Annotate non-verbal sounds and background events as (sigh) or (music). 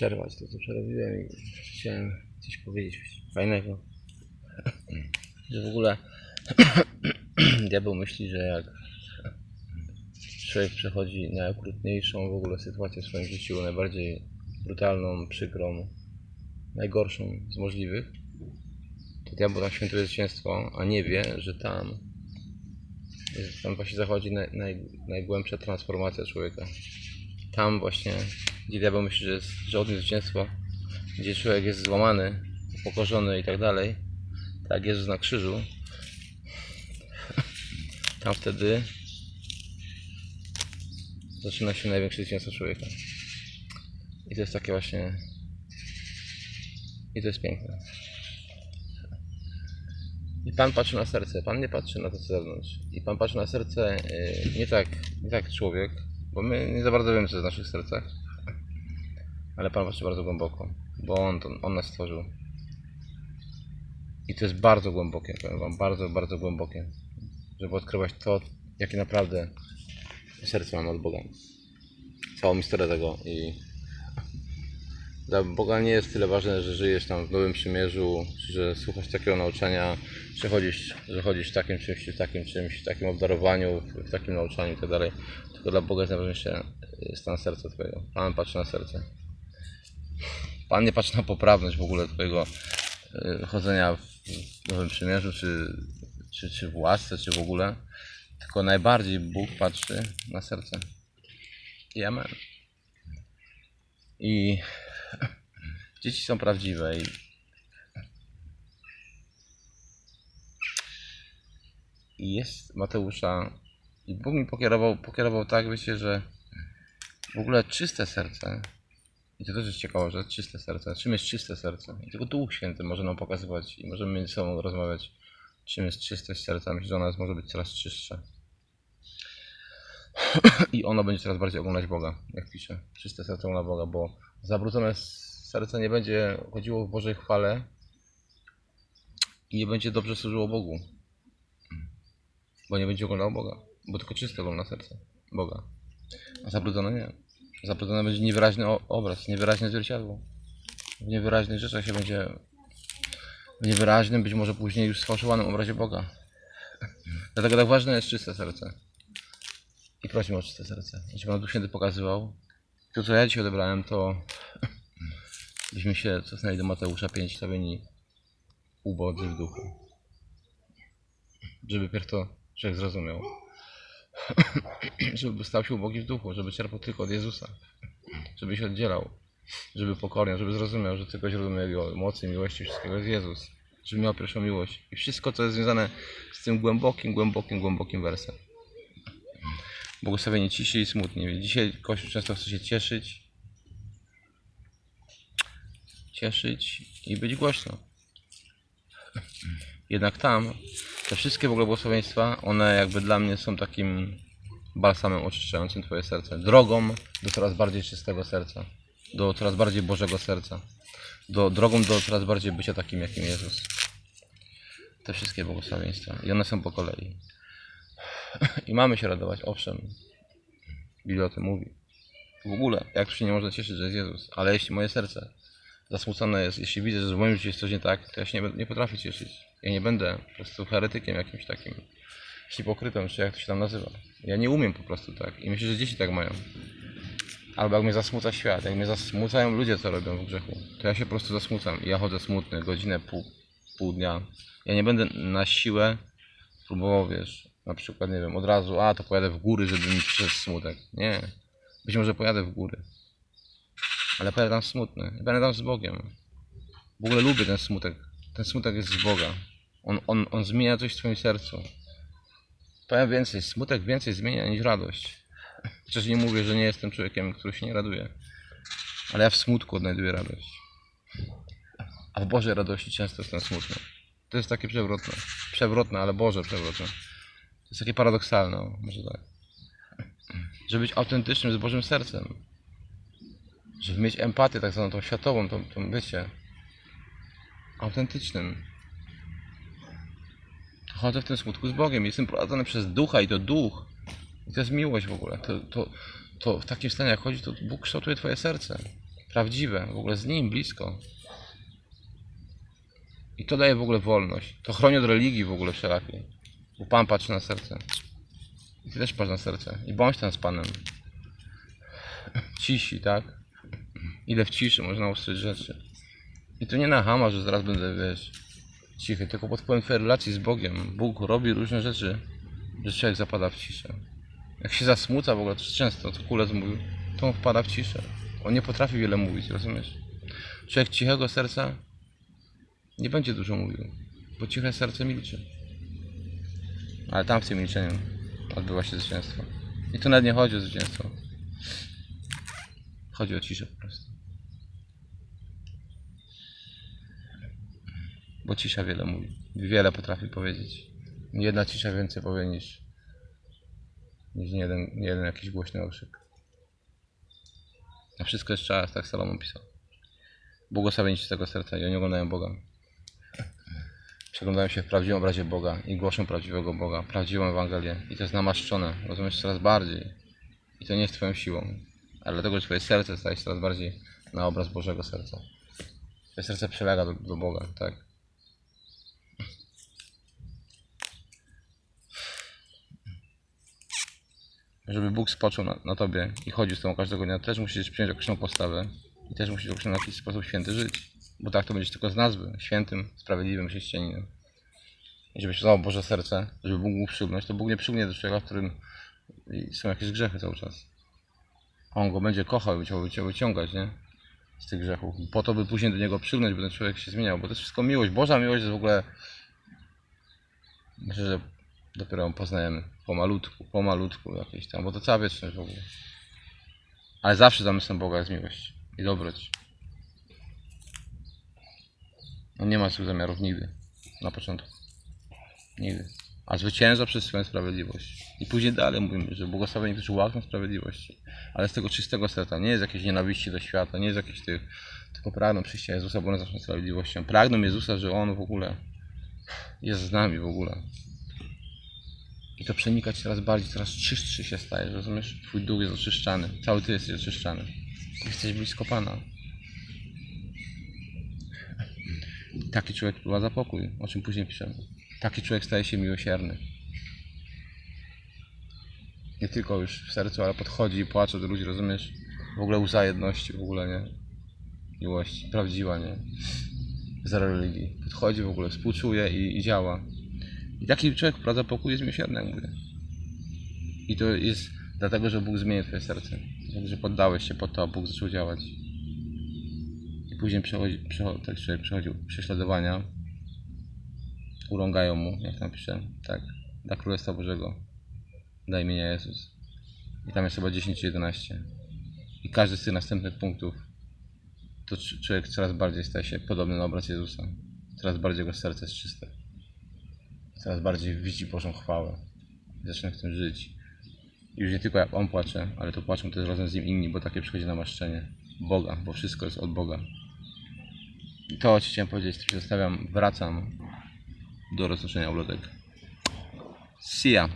przerwać to, co przerobiłem i chciałem coś powiedzieć fajnego. Że w ogóle (clears throat) diabeł myśli, że jak człowiek przechodzi najokrutniejszą w ogóle sytuację w swoim życiu, najbardziej brutalną, przykrą, najgorszą z możliwych, to diabeł tam świętuje zwycięstwo, a nie wie, że tam tam właśnie zachodzi naj, naj, najgłębsza transformacja człowieka. Tam właśnie, gdzie diabeł myśli, że, jest, że zwycięstwo, gdzie człowiek jest złamany, upokorzony i tak dalej, tak Jezus na krzyżu, (laughs) tam wtedy zaczyna się największe zwycięstwo człowieka. I to jest takie właśnie. I to jest piękne. I Pan patrzy na serce, Pan nie patrzy na to co zewnątrz. I Pan patrzy na serce yy, nie tak, nie tak człowiek, bo my nie za bardzo wiemy co jest w naszych sercach. Ale Pan patrzy bardzo głęboko, bo On, on nas stworzył. I to jest bardzo głębokie, powiem Wam, bardzo, bardzo głębokie. Żeby odkrywać to, jakie naprawdę serce mamy od Boga. Całą historię tego i dla Boga nie jest tyle ważne, że żyjesz tam w Nowym Przymierzu, że słuchasz takiego nauczania, czy chodzisz, że chodzisz w takim czymś, czy w takim czymś, w takim obdarowaniu, w, takim nauczaniu i tak. Tylko dla Boga jest najważniejsze stan serca Twojego. Pan patrzy na serce. Pan nie patrzy na poprawność w ogóle Twojego y, chodzenia w Nowym Przymierzu, czy, czy, czy w łasce, czy w ogóle. Tylko najbardziej Bóg patrzy na serce. I amen. I (laughs) dzieci są prawdziwe i i jest Mateusza i Bóg mi pokierował, pokierował tak, wiecie, że w ogóle czyste serce i to też jest ciekawe, że czyste serce. Czym jest czyste serce? I tylko Duch Święty może nam pokazywać i możemy między sobą rozmawiać, czym jest czystość serca. Myślę, że ona może być coraz czystsze. (clears throat) I ono będzie coraz bardziej oglądać Boga, jak pisze. Czyste serce ogląda Boga, bo zabrudzone serce nie będzie chodziło w Bożej chwale i nie będzie dobrze służyło Bogu. Bo nie będzie oglądał Boga. Bo tylko czyste ogląda serce Boga. A zabrudzone nie. Zabrudzone będzie niewyraźny obraz, niewyraźne zwierciadło. W niewyraźnych rzeczach się będzie w niewyraźnym, być może później już sfałszowanym obrazie Boga. (laughs) Dlatego tak ważne jest czyste serce. I prosimy o czyste serce. Jeśli Pan Duch Święty pokazywał, to co ja dzisiaj odebrałem, to (clears throat) byśmy się cofnęli do Mateusza 5, stawieni ubodzy w duchu. Żeby pierw to człowiek zrozumiał. (clears throat) żeby stał się ubogi w duchu, żeby czerpał tylko od Jezusa. Żeby się oddzielał. Żeby pokorniał, żeby zrozumiał, że tylko źródłem Jego mocy, miłości, wszystkiego jest Jezus. Żeby miał pierwszą miłość. I wszystko, co jest związane z tym głębokim, głębokim, głębokim wersem. Błogosławieni cisi i smutni. Dzisiaj Kościół często chce się cieszyć, cieszyć i być głośno. Jednak tam te wszystkie w ogóle błogosławieństwa, one jakby dla mnie są takim balsamem oczyszczającym Twoje serce. Drogą do coraz bardziej czystego serca. Do coraz bardziej Bożego serca. Do, drogą do coraz bardziej bycia takim, jakim Jezus. Te wszystkie błogosławieństwa. I one są po kolei. I mamy się radować, owszem. Biblia o tym mówi. W ogóle, jak się nie można cieszyć, że jest Jezus. Ale jeśli moje serce zasmucone jest, jeśli widzę, że w moim życiu jest coś nie tak, to ja się nie, nie potrafię cieszyć. Ja nie będę po prostu heretykiem jakimś takim, hipokrytą, czy jak to się tam nazywa. Ja nie umiem po prostu tak. I myślę, że dzieci tak mają. Albo jak mnie zasmuca świat, jak mnie zasmucają ludzie, co robią w grzechu, to ja się po prostu zasmucam. I ja chodzę smutny, godzinę, pół, pół dnia. Ja nie będę na siłę próbował, wiesz, na przykład, nie wiem, od razu, a to pojadę w góry, żeby mi przyszedł smutek. Nie. Być może pojadę w góry. Ale pojadę tam smutny. Będę tam z Bogiem. W ogóle lubię ten smutek. Ten smutek jest z Boga. On, on, on zmienia coś w twoim sercu. Powiem więcej, smutek więcej zmienia niż radość. Chociaż nie mówię, że nie jestem człowiekiem, który się nie raduje. Ale ja w smutku odnajduję radość. A w Bożej radości często jestem smutny. To jest takie przewrotne. Przewrotne, ale Boże przewrotne. To jest takie paradoksalne, może tak. Żeby być autentycznym z Bożym sercem. Żeby mieć empatię tak zwaną tą światową, tą, tą wiecie, autentycznym. Chodzę w tym smutku z Bogiem. Jestem prowadzony przez ducha i to duch. I to jest miłość w ogóle. To, to, to w takim stanie jak chodzi, to Bóg kształtuje twoje serce. Prawdziwe, w ogóle z nim blisko. I to daje w ogóle wolność. To chroni od religii w ogóle wszelakiej. Bo Pan patrzy na serce. I ty też patrz na serce. I bądź tam z Panem. Cisi, tak? Ile w ciszy można usłyszeć rzeczy. I to nie na hama, że zaraz będę, wiesz, cichy, tylko pod wpływem twojej relacji z Bogiem. Bóg robi różne rzeczy, że człowiek zapada w ciszę. Jak się zasmuca w ogóle, to często, to Kulec mówił, to on wpada w ciszę. On nie potrafi wiele mówić, rozumiesz? Człowiek cichego serca nie będzie dużo mówił, bo ciche serce milczy. Ale tam w tym milczeniu odbywa się zwycięstwo. I tu nawet nie chodzi o zwycięstwo. Chodzi o ciszę po prostu. Bo cisza wiele mówi. Wiele potrafi powiedzieć. Jedna cisza więcej powie niż, niż nie jeden, nie jeden jakiś głośny okrzyk. Na wszystko jest czas, tak Salomon pisał. Błogosławieni tego serca i oni oglądają Boga. Przeglądają się w prawdziwym obrazie Boga i głoszą prawdziwego Boga, prawdziwą Ewangelię. I to jest namaszczone, rozumiesz, coraz bardziej. I to nie jest Twoją siłą, ale dlatego, że Twoje serce staje się coraz bardziej na obraz Bożego serca. Twoje serce przylega do, do Boga, tak? Żeby Bóg spoczął na, na Tobie i chodził z Tobą każdego dnia, też musisz przyjąć określoną postawę i też musisz określony w jakiś sposób święty żyć. Bo tak to będziesz tylko z nazwy, świętym, sprawiedliwym chrześcijaninem. I żebyś poznał Boże serce, żeby Bóg mógł przygnąć, to Bóg nie przygnie do człowieka, w którym są jakieś grzechy cały czas. On go będzie kochał i chciał wyciągać, nie? Z tych grzechów. Po to, by później do niego przygnąć, by ten człowiek się zmieniał. Bo to jest wszystko miłość. Boża miłość jest w ogóle. Myślę, że dopiero ją poznajemy. Pomalutku, pomalutku jakieś tam, bo to cała wieczność w ogóle. Ale zawsze zamysłem Boga jest miłość i dobroć. On nie ma złych zamiarów nigdy. Na początku. Nigdy. A zwycięża przez swoją sprawiedliwość. I później dalej mówimy, że błogosławieni, którzy łakną sprawiedliwości. Ale z tego czystego serca. Nie jest jakiejś nienawiści do świata, nie jest jakiś tych. Tylko pragną przyjścia Jezusa, bo one zawsze sprawiedliwością. Pragną Jezusa, że On w ogóle jest z nami w ogóle. I to przenikać coraz bardziej, coraz czystszy się staje, rozumiesz? Twój duch jest oczyszczany. Cały ty jesteś oczyszczany. Jesteś blisko Pana. Taki człowiek wprowadza pokój, o czym później piszemy. Taki człowiek staje się miłosierny. Nie tylko już w sercu, ale podchodzi i płacze do ludzi, rozumiesz? W ogóle łza jedności, w ogóle nie. Miłości, prawdziwa, nie. Zero religii. Podchodzi w ogóle, współczuje i, i działa. I taki człowiek wprowadza pokój, jest miłosierny, mówię. I to jest dlatego, że Bóg zmienił twoje serce. Że poddałeś się pod to, Bóg zaczął działać. I później przechodzi, przechodzi, tak człowiek przechodził prześladowania. Urągają mu, jak tam pisze, tak, dla Królestwa Bożego, dla imienia Jezus. I tam jest chyba 10 czy 11. I każdy z tych następnych punktów, to cz- człowiek coraz bardziej staje się podobny na obraz Jezusa. Coraz bardziej jego serce jest czyste. Coraz bardziej widzi Bożą chwałę. Zaczyna w tym żyć. I już nie tylko jak on płacze, ale to płaczą też razem z nim inni, bo takie przychodzi namaszczenie Boga, bo wszystko jest od Boga. I to Ci chciałem powiedzieć, to się zostawiam, wracam do roznoszenia ulotek. See ya.